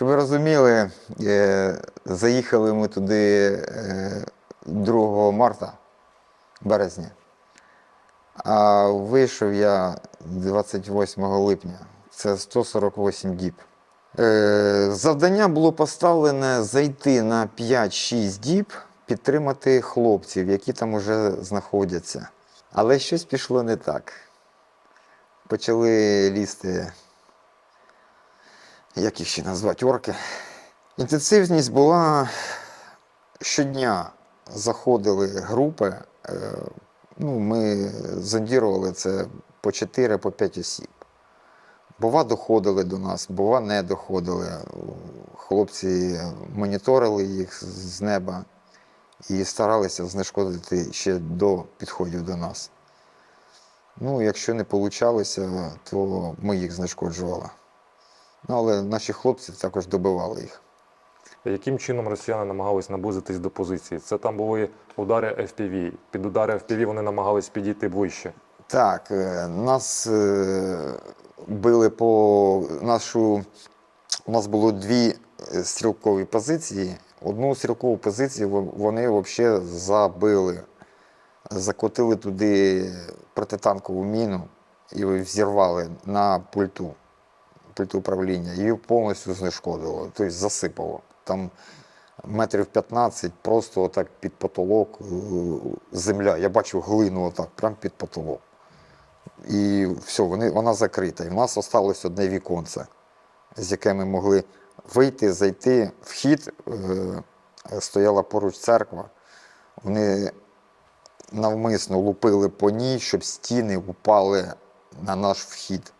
Щоб ви розуміли, е, заїхали ми туди е, 2 марта, березня, а вийшов я 28 липня. Це 148 діб. Е, Завдання було поставлене зайти на 5-6 діб, підтримати хлопців, які там уже знаходяться. Але щось пішло не так. Почали лізти як їх ще назвати, орки. Інтенсивність була щодня заходили групи. е, Ну, ми зондірували це по 4 по 5 осіб. Бува, доходили до нас, бува, не доходили. Хлопці моніторили їх з неба і старалися знешкодити ще до підходів до нас. Ну, якщо не вийшло, то ми їх знешкоджували. Ну, але наші хлопці також добивали їх. Яким чином росіяни намагались наблизитись до позиції? Це там були удари FPV. Під удари FPV вони намагались підійти ближче. Так, е, нас е, били по нашу. У нас було дві е, стрілкові позиції. Одну стрілкову позицію вони взагалі забили. Закотили туди протитанкову міну і взірвали на пульту, пульту управління. Її повністю знешкодило, тобто засипало. Там метрів 15 просто отак під потолок е, земля. Я бачив глину отак, прямо під потолок. І все, вони, вона закрита. І в нас залишилось одне віконце, з яке ми могли вийти, зайти. Вхід е, стояла поруч церква. Вони навмисно лупили по ній, щоб стіни упали на наш вхід.